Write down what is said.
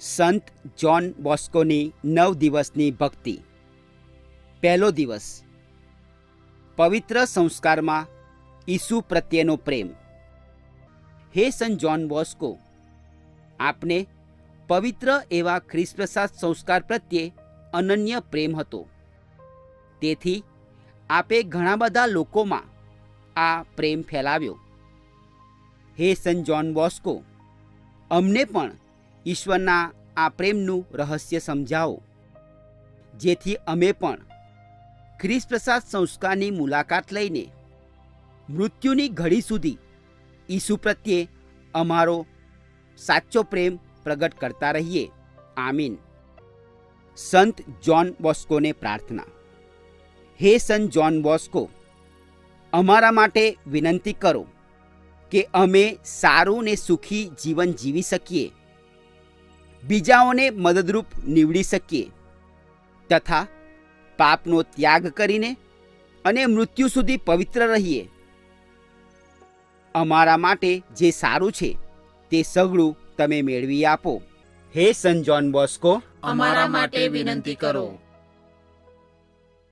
સંત જ્હોન બોસ્કોની નવ દિવસની ભક્તિ. પહેલો દિવસ. પવિત્ર સંસ્કારમાં ઈસુ પ્રત્યેનો પ્રેમ. હે સંત જ્હોન બોસ્કો, આપને પવિત્ર એવા ખ્રિસ્તપ્રસાદ સંસ્કાર પ્રત્યે અનન્ય પ્રેમ હતો. તેથી, આપે ઘણા બધા લોકોમાં આ પ્રેમ ફેલાવ્યો. હે સંત જ્હોન બોસ્કો, અમને પણ ઈશ્વરના આ પ્રેમનું રહસ્ય સમજાવો. જેથી અમે પણ ખ્રિસ્ત પ્રસાદ સંસ્કારની મુલાકાત લઈને મૃત્યુની ઘડી સુધી ઈસુ પ્રત્યે અમારો સાચો પ્રેમ પ્રગટ કરતા રહીએ. આમીન. સંત જ્હોન બોસ્કોને પ્રાર્થના. હે સંત જ્હોન બોસ્કો, અમારા માટે વિનંતી કરો કે અમે સારું ને સુખી જીવન જીવી શકીએ. બીજાઓને મદદરૂપ નીવડી શકીએ. તથા પાપનો ત્યાગ કરીને અને મૃત્યુ સુધી પવિત્ર રહીએ. અમારા માટે જે સારું છે, તે સગળું તમે મેળવી આપો. હે સન જોન બોસ્કો, અમારા માટે વિનંતી કરો.